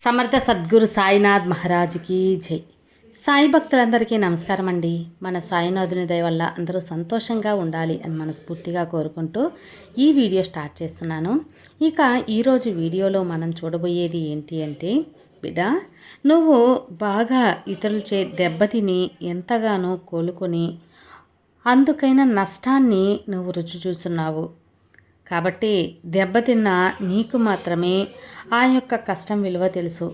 సమర్థ సద్గురు సాయినాథ్ మహారాజుకి జై. సాయి భక్తులందరికీ నమస్కారం అండి. మన సాయినాథుని దయ వల్ల అందరూ సంతోషంగా ఉండాలి అని మనస్ఫూర్తిగా కోరుకుంటూ ఈ వీడియో స్టార్ట్ చేస్తున్నాను. ఇక ఈరోజు వీడియోలో మనం చూడబోయేది ఏంటి అంటే బిడ్డ నువ్వు బాగా ఇతరుల చే దెబ్బతిని ఎంతగానో కోలుకొని అందుకైన నష్టాన్ని నువ్వు రుచి చూస్తున్నావు. కాబట్టి దెబ్బతిన్న నీకు మాత్రమే ఆ యొక్క కష్టం విలువ తెలుసు.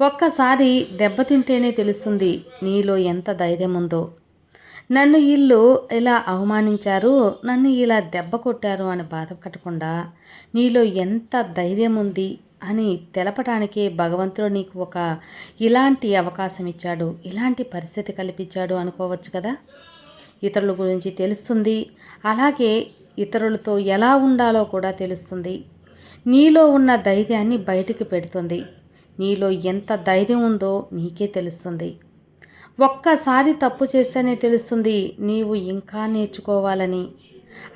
ఒక్కసారి దెబ్బతింటేనే తెలుస్తుంది నీలో ఎంత ధైర్యం ఉందో నన్ను వీళ్ళు ఇలా అవమానించారు నన్ను ఇలా దెబ్బ కొట్టారు అని బాధపడకుండా నీలో ఎంత ధైర్యం ఉంది అని తెలపటానికే భగవంతుడు నీకు ఒక ఇలాంటి అవకాశం ఇచ్చాడు ఇలాంటి పరిస్థితి కల్పించాడు అనుకోవచ్చు కదా? ఇతరుల గురించి తెలుస్తుంది. అలాగే ఇతరులతో ఎలా ఉండాలో కూడా తెలుస్తుంది. నీలో ఉన్న ధైర్యాన్ని బయటికి పెడుతుంది. నీలో ఎంత ధైర్యం ఉందో నీకే తెలుస్తుంది. ఒక్కసారి తప్పు చేస్తేనే తెలుస్తుంది నీవు ఇంకా నేర్చుకోవాలని.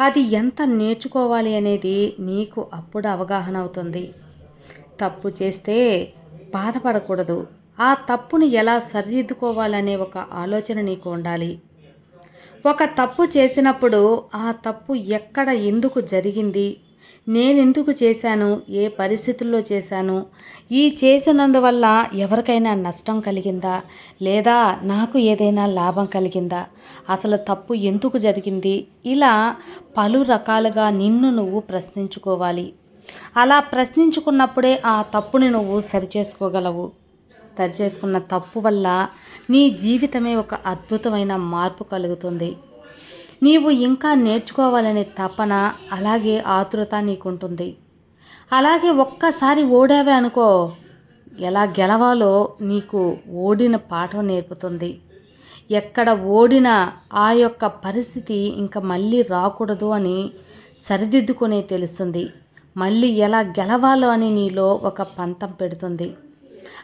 అది ఎంత నేర్చుకోవాలి అనేది నీకు అప్పుడు అవగాహన అవుతుంది. తప్పు చేస్తే బాధపడకూడదు. ఆ తప్పును ఎలా సరిదిద్దుకోవాలనే ఒక ఆలోచన నీకు ఉండాలి. ఒక తప్పు చేసినప్పుడు ఆ తప్పు ఎక్కడ ఎందుకు జరిగింది? నేనెందుకు చేశాను? ఏ పరిస్థితుల్లో చేశాను? ఈ చేసినందువల్ల ఎవరికైనా నష్టం కలిగిందా? లేదా నాకు ఏదైనా లాభం కలిగిందా? అసలు తప్పు ఎందుకు జరిగింది? ఇలా పలు రకాలుగా నిన్ను నువ్వు ప్రశ్నించుకోవాలి. అలా ప్రశ్నించుకున్నప్పుడే ఆ తప్పుని నువ్వు సరిచేసుకోగలవు. సరిచేసుకున్న తప్పు వల్ల నీ జీవితమే ఒక అద్భుతమైన మార్పు కలుగుతుంది. నీవు ఇంకా నేర్చుకోవాలనే తపన అలాగే ఆతురత నీకుంటుంది. అలాగే ఒక్కసారి ఓడావే అనుకో ఎలా గెలవాలో నీకు ఓడిన పాఠం నేర్పుతుంది. ఎక్కడ ఓడిన ఆ యొక్క పరిస్థితి ఇంకా మళ్ళీ రాకూడదు అని సరిదిద్దుకునే తెలుస్తుంది. మళ్ళీ ఎలా గెలవాలో అని నీలో ఒక పంతం పెడుతుంది.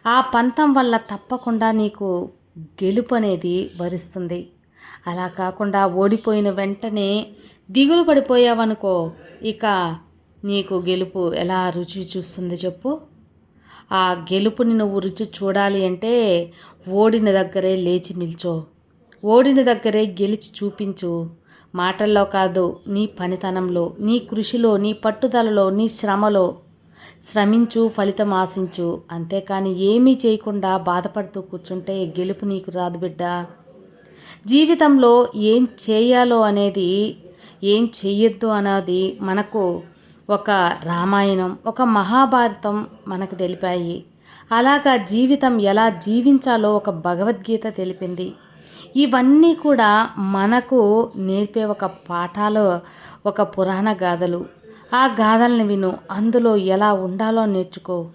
ఆ పంతం వల్ల తప్పకుండా నీకు గెలుపు అనేది వరిస్తుంది. అలా కాకుండా ఓడిపోయిన వెంటనే దిగులు పడిపోయావనుకో ఇక నీకు గెలుపు ఎలా రుచి చూస్తుంది చెప్పు. ఆ గెలుపుని నువ్వు రుచి చూడాలి అంటే ఓడిన దగ్గరే లేచి నిల్చో. ఓడిన దగ్గరే గెలిచి చూపించు. మాటల్లో కాదు నీ పనితనంలో నీ కృషిలో నీ పట్టుదలలో నీ శ్రమలో శ్రమించు ఫలితం ఆశించు. అంతేకాని ఏమీ చేయకుండా బాధపడుతూ కూర్చుంటే గెలుపు నీకు రాదు బిడ్డ. జీవితంలో ఏం చేయాలో అనేది ఏం చెయ్యొద్దు అనేది మనకు ఒక రామాయణం ఒక మహాభారతం మనకు తెలిపాయి. అలాగా జీవితం ఎలా జీవించాలో ఒక భగవద్గీత తెలిపింది. ఇవన్నీ కూడా మనకు నేర్పే ఒక పాఠాలు ఒక పురాణ గాథలు. ఆ గాథల్ని విను. అందులో ఎలా ఉండాలో నేర్చుకో.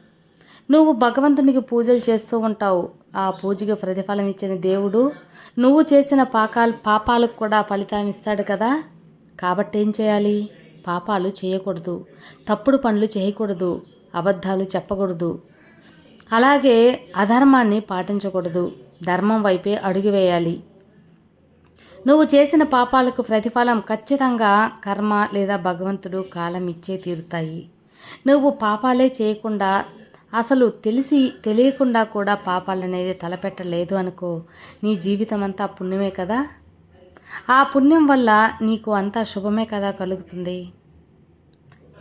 నువ్వు భగవంతునికి పూజలు చేస్తూ ఉంటావు. ఆ పూజకి ప్రతిఫలం ఇచ్చిన దేవుడు నువ్వు చేసిన పాకాలు పాపాలకు కూడా ఫలితం ఇస్తాడు కదా. కాబట్టి ఏం చేయాలి? పాపాలు చేయకూడదు. తప్పుడు పనులు చేయకూడదు. అబద్ధాలు చెప్పకూడదు. అలాగే అధర్మాన్ని పాటించకూడదు. ధర్మం వైపే అడుగు వేయాలి. నువ్వు చేసిన పాపాలకు ప్రతిఫలం ఖచ్చితంగా కర్మ లేదా భగవంతుడు కాలం ఇచ్చే తీరుతాయి. నువ్వు పాపాలే చేయకుండా అసలు తెలిసి తెలియకుండా కూడా పాపాలు అనేది తలపెట్టలేదు అనుకో నీ జీవితం అంతా పుణ్యమే కదా? ఆ పుణ్యం వల్ల నీకు అంతా శుభమే కదా కలుగుతుంది.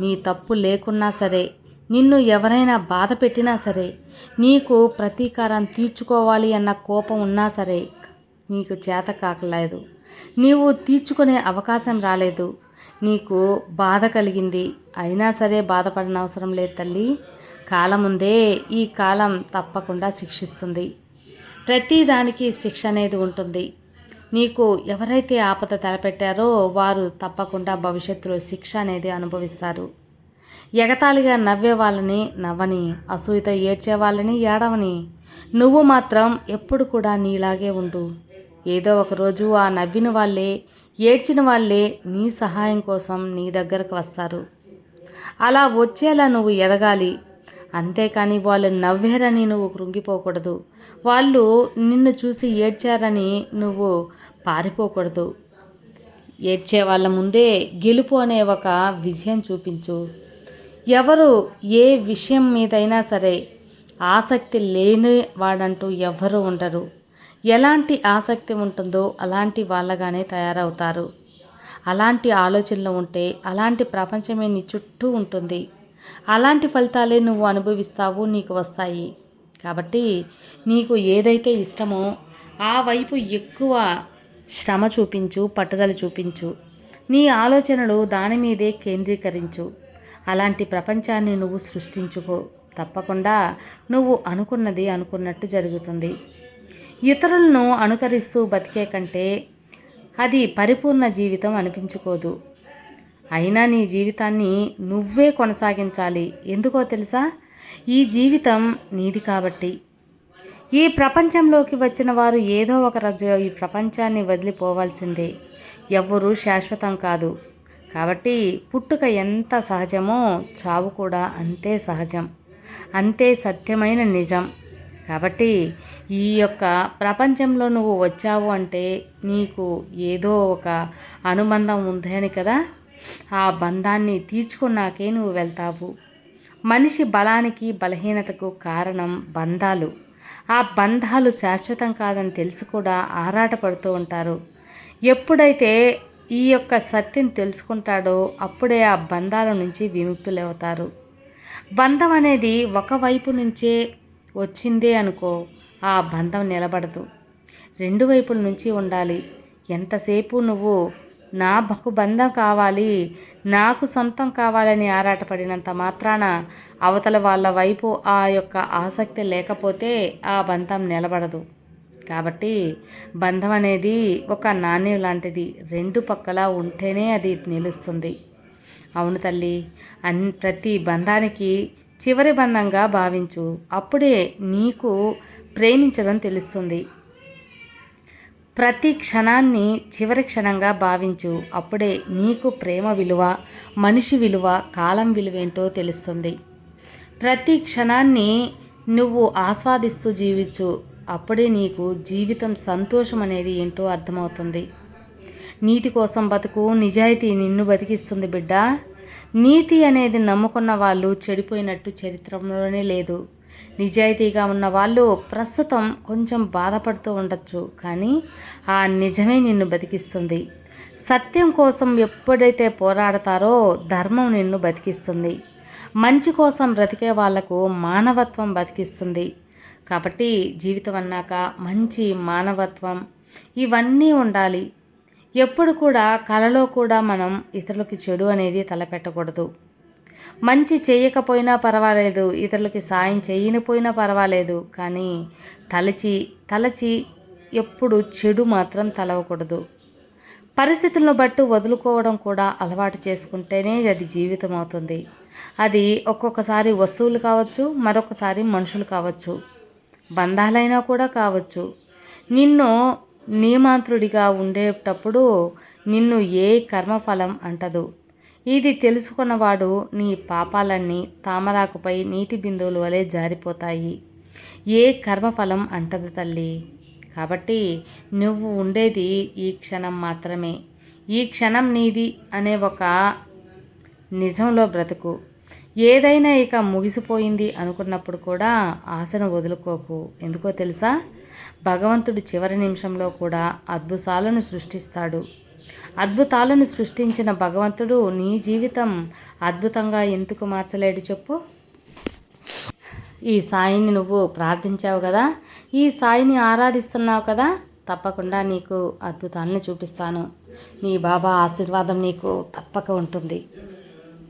నీ తప్పు లేకున్నా సరే నిన్ను ఎవరైనా బాధ పెట్టినా సరే నీకు ప్రతీకారం తీర్చుకోవాలి అన్న కోపం ఉన్నా సరే నీకు చేత కాకలేదు. నీవు తీర్చుకునే అవకాశం రాలేదు. నీకు బాధ కలిగింది. అయినా సరే బాధపడిన అవసరం లేదు తల్లి. కాలం ఉందే ఈ కాలం తప్పకుండా శిక్షిస్తుంది. ప్రతి దానికి శిక్ష అనేది ఉంటుంది. నీకు ఎవరైతే ఆపద తలపెట్టారో వారు తప్పకుండా భవిష్యత్తులో శిక్ష అనేది అనుభవిస్తారు. ఎగతాళిగా నవ్వే వాళ్ళని నవ్వని అసూయతో ఏడ్చే వాళ్ళని ఏడవని. నువ్వు మాత్రం ఎప్పుడు కూడా నీలాగే ఉండు. ఏదో ఒకరోజు ఆ నవ్విన వాళ్ళే ఏడ్చిన వాళ్ళే నీ సహాయం కోసం నీ దగ్గరకు వస్తారు. అలా వచ్చేలా నువ్వు ఎదగాలి. అంతేకాని వాళ్ళు నవ్వారని నువ్వు కృంగిపోకూడదు. వాళ్ళు నిన్ను చూసి ఏడ్చారని నువ్వు పారిపోకూడదు. ఏడ్చే వాళ్ళ ముందే గెలుపు అనే ఒక విజయం చూపించు. ఎవరు ఏ విషయం మీదైనా సరే ఆసక్తి లేని వాడంటూ ఎవ్వరూ ఉండరు. ఎలాంటి ఆసక్తి ఉంటుందో అలాంటి వాళ్ళగానే తయారవుతారు. అలాంటి ఆలోచనలు ఉంటే అలాంటి ప్రపంచమే నీ చుట్టూ ఉంటుంది. అలాంటి ఫలితాలే నువ్వు అనుభవిస్తావు నీకు వస్తాయి. కాబట్టి నీకు ఏదైతే ఇష్టమో ఆ వైపు ఎక్కువ శ్రమ చూపించు పట్టుదల చూపించు. నీ ఆలోచనలు దాని మీదే కేంద్రీకరించు. అలాంటి ప్రపంచాన్ని నువ్వు సృష్టించుకో. తప్పకుండా నువ్వు అనుకున్నది అనుకున్నట్టు జరుగుతుంది. ఇతరులను అనుకరిస్తూ బతికే కంటే అది పరిపూర్ణ జీవితం అనిపించుకోదు. అయినా నీ జీవితాన్ని నువ్వే కొనసాగించాలి. ఎందుకో తెలుసా? ఈ జీవితం నీది కాబట్టి. ఈ ప్రపంచంలోకి వచ్చిన వారు ఏదో ఒక రోజు ఈ ప్రపంచాన్ని వదిలిపోవాల్సిందే. ఎవ్వరూ శాశ్వతం కాదు. కాబట్టి పుట్టుక ఎంత సహజమో చావు కూడా అంతే సహజం. అంతే సత్యమైన నిజం. కాబట్టి ఈ యొక్క ప్రపంచంలో నువ్వు వచ్చావు అంటే నీకు ఏదో ఒక అనుబంధం ఉందని కదా? ఆ బంధాన్ని తీర్చుకున్నాకే నువ్వు వెళ్తావు. మనిషి బలానికి బలహీనతకు కారణం బంధాలు. ఆ బంధాలు శాశ్వతం కాదని తెలిసి కూడా ఆరాటపడుతూ ఉంటారు. ఎప్పుడైతే ఈ యొక్క సత్యం తెలుసుకుంటాడో అప్పుడే ఆ బంధాల నుంచి విముక్తులవుతారు. బంధం అనేది ఒకవైపు నుంచే వచ్చిందే అనుకో ఆ బంధం నిలబడదు. రెండు వైపుల నుంచి ఉండాలి. ఎంతసేపు నువ్వు నా బకు బంధం కావాలి నాకు సొంతం కావాలని ఆరాటపడినంత మాత్రాన అవతల వాళ్ళ వైపు ఆ యొక్క ఆసక్తి లేకపోతే ఆ బంధం నిలబడదు. కాబట్టి బంధం అనేది ఒక నాణ్యం లాంటిది. రెండు పక్కలా ఉంటేనే అది నిలుస్తుంది. అవును తల్లి అన్ ప్రతి బంధానికి చివరి బంధంగా భావించు. అప్పుడే నీకు ప్రేమించడం తెలుస్తుంది. ప్రతి క్షణాన్ని చివరి క్షణంగా భావించు. అప్పుడే నీకు ప్రేమ విలువ మనిషి విలువ కాలం విలువ ఏంటో తెలుస్తుంది. ప్రతి క్షణాన్ని నువ్వు ఆస్వాదిస్తూ జీవించు. అప్పుడే నీకు జీవితం సంతోషం అనేది ఏంటో అర్థమవుతుంది. నీటి కోసం బతుకు నిజాయితీ నిన్ను బతికిస్తుంది బిడ్డ. నీతి అనేది నమ్ముకున్న వాళ్ళు చెడిపోయినట్టు చరిత్రలోనే లేదు. నిజాయితీగా ఉన్న వాళ్ళు ప్రస్తుతం కొంచెం బాధపడుతూ ఉండొచ్చు కానీ ఆ నిజమే నిన్ను బతికిస్తుంది. సత్యం కోసం ఎప్పుడైతే పోరాడతారో ధర్మం నిన్ను బతికిస్తుంది. మంచి కోసం బ్రతికే వాళ్ళకు మానవత్వం బతికిస్తుంది. కాబట్టి జీవితం అన్నాక మంచి మానవత్వం ఇవన్నీ ఉండాలి. ఎప్పుడు కూడా కలలో కూడా మనం ఇతరులకి చెడు అనేది తలపెట్టకూడదు. మంచి చేయకపోయినా పర్వాలేదు ఇతరులకి సాయం చేయనిపోయినా పర్వాలేదు కానీ తలచి తలచి ఎప్పుడు చెడు మాత్రం తలవకూడదు. పరిస్థితులను బట్టి వదులుకోవడం కూడా అలవాటు చేసుకుంటేనే అది జీవితం అవుతుంది. అది ఒక్కొక్కసారి వస్తువులు కావచ్చు మరొకసారి మనుషులు కావచ్చు బంధాలైనా కూడా కావచ్చు. నిన్ను నియమాంతుడిగా ఉండేటప్పుడు నిన్ను ఏ కర్మఫలం అంటదు. ఇది తెలుసుకున్నవాడు నీ పాపాలన్నీ తామరాకుపై నీటి బిందువుల వలె జారిపోతాయి. ఏ కర్మఫలం అంటదు తల్లి. కాబట్టి నువ్వు ఉండేది ఈ క్షణం మాత్రమే. ఈ క్షణం నీది అనే ఒక నిజంలో బ్రతుకు. ఏదైనా ఇక ముగిసిపోయింది అనుకున్నప్పుడు కూడా ఆశను వదులుకోకు. ఎందుకో తెలుసా? భగవంతుడు చివరి నిమిషంలో కూడా అద్భుతాలను సృష్టిస్తాడు. అద్భుతాలను సృష్టించిన భగవంతుడు నీ జీవితం అద్భుతంగా ఎందుకు మార్చలేడు చెప్పు. ఈ సాయిని నువ్వు ప్రార్థించావు కదా? ఈ సాయిని ఆరాధిస్తున్నావు కదా? తప్పకుండా నీకు అద్భుతాలను చూపిస్తాను. నీ బాబా ఆశీర్వాదం నీకు తప్పక ఉంటుంది.